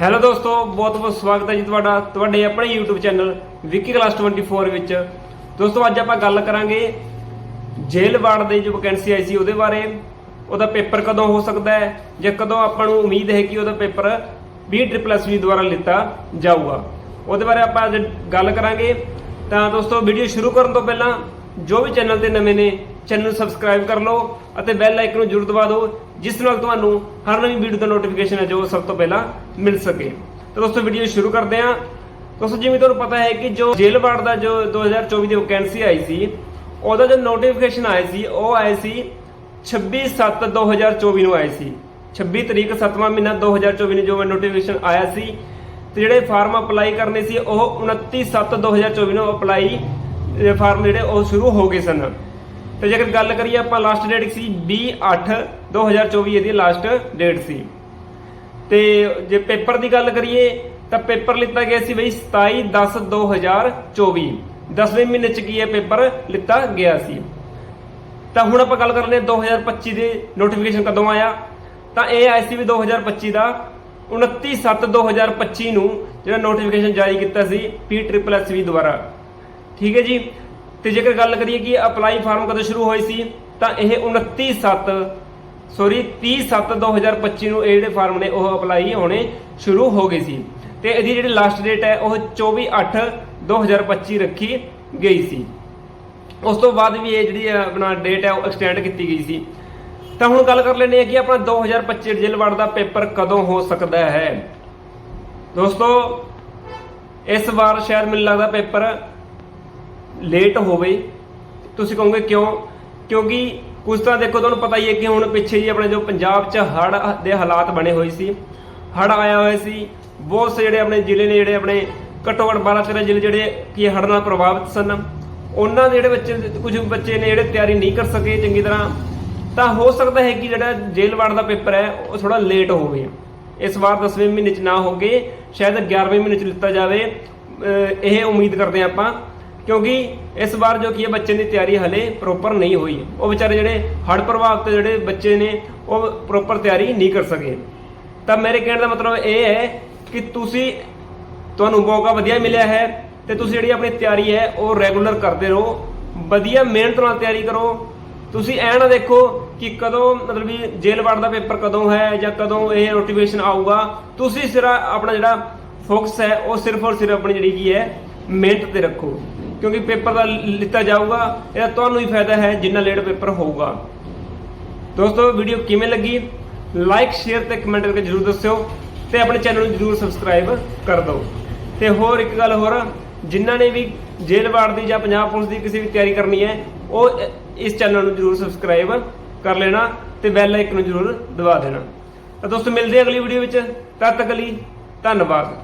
Hello ਦੋਸਤੋ, ਬਹੁਤ ਬਹੁਤ ਸਵਾਗਤ ਹੈ ਜੀ ਤੁਹਾਡਾ, ਤੁਹਾਡੇ ਆਪਣੇ YouTube ਚੈਨਲ ਵਿੱਕੀ ਕਲਾਸ 24 ਵਿੱਚ। ਦੋਸਤੋ, ਅੱਜ ਆਪਾਂ ਗੱਲ ਕਰਾਂਗੇ ਜੇਲ੍ਹ ਵਾਰਡ ਦੇ ਜੋ ਵੈਕੈਂਸੀ ਆਈ ਸੀ ਉਹਦੇ ਬਾਰੇ। ਉਹਦਾ ਪੇਪਰ ਕਦੋਂ ਹੋ ਸਕਦਾ ਹੈ ਜਾਂ ਕਦੋਂ ਆਪਾਂ ਨੂੰ ਉਮੀਦ ਹੈ ਕਿ ਉਹਦਾ ਪੇਪਰ 20 ਦੁਆਰਾ ਲਿੱਤਾ ਜਾਊਗਾ। ਉਹਦੇ ਬਾਰੇ ਆਪਾਂ ਅੱਜ ਗੱਲ ਕਰਾਂਗੇ। ਤਾਂ ਦੋਸਤੋ ਵੀਡੀਓ ਸ਼ੁਰੂ ਕਰਨ ਤੋਂ ਪਹਿਲਾਂ ਜੋ ਵੀ ਚੈਨਲ ਤੇ ਨਵੇਂ ਨੇ, ਚੈਨਲ ਨੂੰ ਸਬਸਕ੍ਰਾਈਬ ਕਰ ਲਓ ਅਤੇ ਬੈਲ ਆਈਕਨ ਨੂੰ ਜ਼ਰੂਰ ਦਬਾ ਦਿਓ, ਜਿਸ ਨਾਲ ਤੁਹਾਨੂੰ ਹਰ ਨਵੀਂ ਵੀਡੀਓ ਦਾ ਨੋਟੀਫਿਕੇਸ਼ਨ ਹੈ ਜੋ ਸਭ ਤੋਂ ਪਹਿਲਾਂ ਮਿਲ ਸਕੇ। ਤਾਂ ਦੋਸਤੋ ਵੀਡੀਓ ਸ਼ੁਰੂ ਕਰਦੇ ਹਾਂ। ਦੋਸਤੋ, ਜਿਵੇਂ ਤੁਹਾਨੂੰ ਪਤਾ ਹੈ ਕਿ ਜੋ ਜੇਲ੍ਹ ਵਾਰਡ ਦਾ ਜੋ 2024 ਦੀ ਵੈਕੈਂਸੀ ਆਈ ਸੀ, ਉਹਦਾ ਜੋ ਨੋਟੀਫਿਕੇਸ਼ਨ ਆਇਆ ਸੀ, ਉਹ ਆਇਆ ਸੀ 26/7/2024 ਨੂੰ ਆਇਆ ਸੀ। 26 ਤਰੀਕ 7ਵਾਂ ਮਹੀਨਾ 2024 ਨੂੰ ਜੋ ਨੋਟੀਫਿਕੇਸ਼ਨ ਆਇਆ ਸੀ, ਤੇ ਜਿਹੜੇ ਫਾਰਮ ਅਪਲਾਈ ਕਰਨੇ ਸੀ, ਉਹ 29/7/2024 ਨੂੰ ਅਪਲਾਈ ਫਾਰਮ ਜਿਹੜੇ ਉਹ ਸ਼ੁਰੂ ਹੋ ਗਏ ਸਨ। ਤੇ ਜੇਕਰ ਗੱਲ ਕਰੀਏ ਆਪਾਂ ਲਾਸਟ ਡੇਟ ਸੀ 20/8/2024 ਇਹਦੀ ਲਾਸਟ ਡੇਟ ਸੀ। ਤੇ ਜੇ ਪੇਪਰ ਦੀ ਗੱਲ ਕਰੀਏ, ਤਾਂ ਪੇਪਰ ਲਿੱਤਾ ਗਿਆ ਸੀ ਬਈ 27/10/2024 10ਵੇਂ ਮਹੀਨੇ ਚ ਕੀ ਹੈ ਪੇਪਰ ਲਿੱਤਾ ਗਿਆ ਸੀ। ਤਾਂ ਹੁਣ ਆਪਾਂ ਗੱਲ ਕਰ ਲੈਂਦੇ ਹਾਂ 2025 ਦੇ ਨੋਟੀਫਿਕੇਸ਼ਨ ਕਦੋਂ ਆਇਆ? ਤਾਂ ਇਹ ਆਇਆ ਸੀ ਵੀ 2025 ਦਾ 29/7/2025 ਨੂੰ ਜਿਹੜਾ ਨੋਟੀਫਿਕੇਸ਼ਨ ਜਾਰੀ ਕੀਤਾ ਸੀ ਪੀ ਟ੍ਰਿਪਲ ਐੱਸ ਵੀ ਦੁਆਰਾ। ਠੀਕ ਹੈ ਜੀ? ਤੇ ਜੇਕਰ ਗੱਲ ਕਰੀਏ ਕਿ ਅਪਲਾਈ ਫਾਰਮ ਕਦੋਂ ਸ਼ੁਰੂ ਹੋਈ ਸੀ, ਤਾਂ ਇਹ 29/7 ਸੌਰੀ 30/7/2025 ਨੂੰ ਇਹ ਜਿਹੜੇ ਫਾਰਮ ਨੇ, ਉਹ ਅਪਲਾਈ ਹੋਣੇ ਸ਼ੁਰੂ ਹੋ ਗਏ ਸੀ। ਤੇ ਇਹਦੀ ਜਿਹੜੀ ਲਾਸਟ ਡੇਟ ਹੈ, ਉਹ 24/8/2025 ਰੱਖੀ ਗਈ ਸੀ। ਉਸ ਤੋਂ ਬਾਅਦ ਵੀ ਇਹ ਜਿਹੜੀ ਆਪਣਾ ਡੇਟ ਹੈ, ਉਹ ਐਕਸਟੈਂਡ ਕੀਤੀ ਗਈ ਸੀ। ਤਾਂ ਹੁਣ ਗੱਲ ਕਰ ਲੈਂਦੇ ਹਾਂ ਕਿ ਆਪਣਾ 2025 ਜੇਲ੍ਹ ਵਾਰਡ ਦਾ ਪੇਪਰ ਕਦੋਂ ਹੋ ਸਕਦਾ ਹੈ? ਦੋਸਤੋ, ਇਸ ਵਾਰ ਸ਼ਾਇਦ ਮੈਨੂੰ ਲੱਗਦਾ ਪੇਪਰ ਲੇਟ ਹੋਵੇ, ਤੁਸੀਂ ਕਹੋਗੇ ਕਿਉਂ? ਕਿਉਂਕਿ ਕੁਝ ਤਾਂ ਦੇਖੋ, ਤੁਹਾਨੂੰ ਪਤਾ ਹੀ ਹੈ ਕਿ ਹੁਣ ਪਿੱਛੇ ਜੀ ਆਪਣੇ ਜੋ ਪੰਜਾਬ 'ਚ ਹੜ੍ਹ ਦੇ ਹਾਲਾਤ ਬਣੇ ਹੋਏ ਸੀ। ਹੜ੍ਹ ਆਇਆ ਹੋਇਆ ਸੀ। ਬਹੁਤ ਸੇ ਜਿਹੜੇ ਆਪਣੇ ਜ਼ਿਲ੍ਹੇ ਨੇ, ਜਿਹੜੇ ਆਪਣੇ ਘੱਟੋ ਘੱਟ 12 13 ਜ਼ਿਲ੍ਹੇ ਜਿਹੜੇ ਕੀ ਹੜ੍ਹ ਨਾਲ ਪ੍ਰਭਾਵਿਤ ਸਨ, ਉਹਨਾਂ ਦੇ ਜਿਹੜੇ ਬੱਚੇ ਕੁਝ ਬੱਚੇ ਨੇ ਜਿਹੜੇ ਤਿਆਰੀ ਨਹੀਂ ਕਰ ਸਕੇ ਚੰਗੀ ਤਰ੍ਹਾਂ, ਤਾਂ ਹੋ ਸਕਦਾ ਹੈ ਕਿ ਜਿਹੜਾ ਜੇਲ੍ਹ ਵਾਰਡ ਦਾ ਪੇਪਰ ਹੈ, ਉਹ ਥੋੜਾ ਲੇਟ ਹੋਵੇ। ਇਸ ਵਾਰ 10ਵੇਂ ਮਹੀਨੇ 'ਚ ਨਾ ਹੋਗੇ, ਸ਼ਾਇਦ 11ਵੇਂ ਮਹੀਨੇ 'ਚ ਲਿੱਤਾ ਜਾਵੇ। ਇਹ ਉਮੀਦ ਕਰਦੇ ਹਾਂ ਆਪਾਂ ਕਿਉਂਕਿ ਇਸ ਵਾਰ ਜੋ ਕੀ ਹੈ ਬੱਚੇ ਦੀ ਤਿਆਰੀ ਹਲੇ ਪ੍ਰੋਪਰ ਨਹੀਂ ਹੋਈ। ਉਹ ਵਿਚਾਰੇ ਜਿਹੜੇ ਹੜ੍ਹ ਤੇ ਜਿਹੜੇ ਬੱਚੇ ਨੇ, ਉਹ ਪ੍ਰੋਪਰ ਤਿਆਰੀ ਨਹੀਂ ਕਰ ਸਕੇ। ਤਾਂ ਮੇਰੇ ਕਹਿਣ ਦਾ ਮਤਲਬ ਇਹ ਹੈ ਕਿ ਤੁਸੀਂ, ਤੁਹਾਨੂੰ ਮੌਕਾ ਵਧੀਆ ਮਿਲਿਆ ਹੈ ਤੇ ਤੁਸੀਂ ਜਿਹੜੀ ਆਪਣੀ ਤਿਆਰੀ ਹੈ, ਉਹ ਰੈਗੂਲਰ ਕਰਦੇ ਰਹੋ। ਵਧੀਆ ਮਿਹਨਤ ਨਾਲ ਤਿਆਰੀ ਕਰੋ। ਤੁਸੀਂ ਐ ਨਾ ਦੇਖੋ ਕਿ ਕਦੋਂ ਮਤਲਬ ਵੀ ਜੇਲ੍ਹ ਵਾਰਡ ਦਾ ਪੇਪਰ ਕਦੋਂ ਹੈ ਜਾਂ ਕਦੋਂ ਇਹ ਨੋਟੀਫਿਕੇਸ਼ਨ ਆਊਗਾ। ਤੁਸੀਂ ਸਿਰਫ ਆਪਣਾ ਜਿਹੜਾ ਫੋਕਸ ਹੈ, ਉਹ ਸਿਰਫ ਔਰ ਸਿਰਫ ਆਪਣੀ ਜਿਹੜੀ ਕੀ ਹੈ, ਮਿਹਨਤ ਤੇ ਰੱਖੋ। ਕਿਉਂਕਿ ਪੇਪਰ ਦਾ ਲਿੱਤਾ ਜਾਊਗਾ, ਇਹਦਾ ਤੁਹਾਨੂੰ ਹੀ ਫਾਇਦਾ ਹੈ ਜਿੰਨਾ ਲੇਟ ਪੇਪਰ ਹੋਊਗਾ। ਦੋਸਤੋ, ਵੀਡੀਓ ਕਿਵੇਂ ਲੱਗੀ? ਲਾਈਕ ਸ਼ੇਅਰ ਤੇ ਕਮੈਂਟ ਕਰਕੇ ਜਰੂਰ ਦੱਸਿਓ ਤੇ ਆਪਣੇ ਚੈਨਲ ਨੂੰ ਜਰੂਰ ਸਬਸਕ੍ਰਾਈਬ ਕਰ ਦਿਓ। ਤੇ ਹੋਰ ਇੱਕ ਗੱਲ ਹੋਰ, ਜਿਨ੍ਹਾਂ ਨੇ ਵੀ ਜੇਲ੍ਹ ਵਾਰਡ ਦੀ ਜਾਂ ਪੰਜਾਬ ਪੁਲਿਸ ਦੀ ਕਿਸੇ ਵੀ ਤਿਆਰੀ ਕਰਨੀ ਹੈ, ਉਹ ਇਸ ਚੈਨਲ ਨੂੰ ਜਰੂਰ ਸਬਸਕ੍ਰਾਈਬ ਕਰ ਲੈਣਾ ਤੇ ਬੈਲ ਆਈਕਨ ਨੂੰ ਜਰੂਰ ਦਬਾ ਦੇਣਾ। ਤਾਂ ਦੋਸਤੋ, ਮਿਲਦੇ ਅਗਲੀ ਵੀਡੀਓ ਵਿੱਚ। ਤਦ ਤੱਕ ਲਈ ਧੰਨਵਾਦ।